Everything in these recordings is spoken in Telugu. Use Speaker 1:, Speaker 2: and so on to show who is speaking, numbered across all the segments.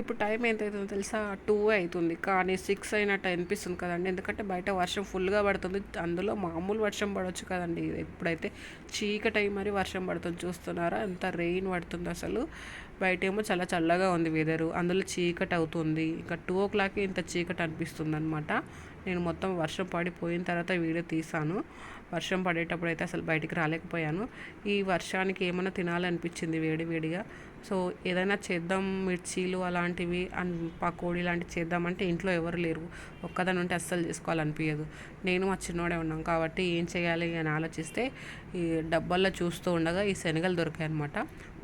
Speaker 1: ఇప్పుడు టైం ఎంత అవుతుందో తెలుసా? టూ అవుతుంది. కానీ సిక్స్ అయినట్టు అనిపిస్తుంది కదండి. ఎందుకంటే బయట వర్షం ఫుల్గా పడుతుంది. అందులో మామూలు వర్షం పడవచ్చు కదండి. ఇప్పుడైతే చీకటి మరి వర్షం పడుతుంది చూస్తున్నారా? ఎంత రెయిన్ పడుతుంది అసలు. బయట ఏమో చాలా చల్లగా ఉంది వెదరు అందులో చీకటి అవుతుంది ఇంకా టూ ఓ క్లాక్ ఇంత చీకటి అనిపిస్తుంది అనమాట నేను మొత్తం వర్షం పడిపోయిన తర్వాత వీడియో తీసాను వర్షం పడేటప్పుడు అయితే అసలు బయటికి రాలేకపోయాను. ఈ వర్షానికి ఏమైనా తినాలనిపించింది వేడి వేడిగా? సో ఏదైనా చేద్దాం మిర్చీలు అలాంటివి అండ్ పకోడీ లాంటివి చేద్దామంటే ఇంట్లో ఎవరు లేరు. ఒక్కదాని ఉంటే అస్సలు చేసుకోవాలనిపించదు నేను మా చిన్నోడే ఉన్నాం కాబట్టి ఏం చేయాలి అని ఆలోచిస్తే ఈ డబ్బాల్లో చూస్తూ ఉండగా ఈ శనగలు దొరికాయి అనమాట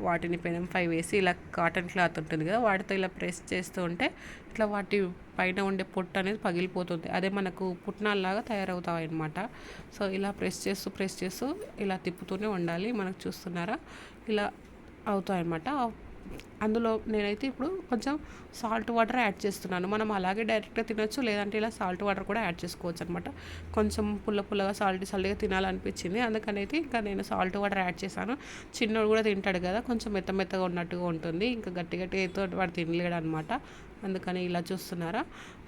Speaker 1: వాటిని పెనం పై వేసి ఇలా కాటన్ క్లాత్ ఉంటుంది కదా వాటితో ఇలా ప్రెస్ చేస్తూ ఉంటే ఇట్లా వాటి పైన ఉండే పొట్టు అనేది పగిలిపోతుంది. అదే మనకు పుట్నాల్లాగా తయారవుతాయి అనమాట సో ఇలా ప్రెస్ చేస్తూ ప్రెస్ చేస్తూ ఇలా తిప్పుతూనే ఉండాలి. మనకు చూస్తున్నారా? ఇలా అవుతాయి అన్నమాట అందులో నేనైతే ఇప్పుడు కొంచెం సాల్ట్ వాటర్ యాడ్ చేస్తున్నాను. మనం అలాగే డైరెక్ట్గా తినొచ్చు లేదంటే ఇలా సాల్ట్ వాటర్ కూడా యాడ్ చేసుకోవచ్చు అనమాట కొంచెం పుల్ల పుల్లగా సాల్ట్ సాల్ట్గా తినాలనిపించింది. అందుకని అయితే ఇంకా నేను సాల్ట్ వాటర్ యాడ్ చేశాను. చిన్నోడు కూడా తింటాడు కదా కొంచెం మెత్త మెత్తగా ఉన్నట్టుగా ఉంటుంది. ఇంకా గట్టి గట్టిగా అయితే వాడు తినలేడు అనమాట అందుకని ఇలా చూస్తున్నారా?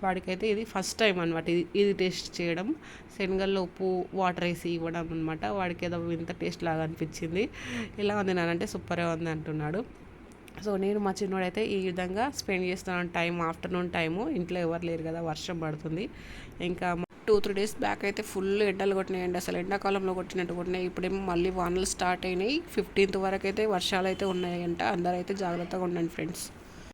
Speaker 1: వాడికైతే ఇది ఫస్ట్ టైం అనమాట ఇది ఇది టేస్ట్ చేయడం. శనగల్లో ఉప్పు వాటర్ వేసి ఇవ్వడం అనమాట వాడికి ఏదో ఇంత టేస్ట్ లాగా అనిపించింది. ఎలా ఉంది నానంటే సూపర్గా ఉంది అంటున్నాడు. సో నేను మా చిన్నోడైతే ఈ విధంగా స్పెండ్ చేస్తున్నాను టైం ఆఫ్టర్నూన్ టైము. ఇంట్లో ఎవరు లేరు కదా వర్షం పడుతుంది. ఇంకా టూ త్రీ డేస్ బ్యాక్ అయితే ఫుల్ ఎండలు కొట్టినాయండి. అసలు ఎండాకాలంలో కొట్టినట్టు కొట్టినాయి. ఇప్పుడేమో మళ్ళీ వానలు స్టార్ట్ అయినాయి. ఫిఫ్టీన్త్ వరకు అయితే వర్షాలు అయితే ఉన్నాయంట. అందరైతే జాగ్రత్తగా ఉండండి ఫ్రెండ్స్.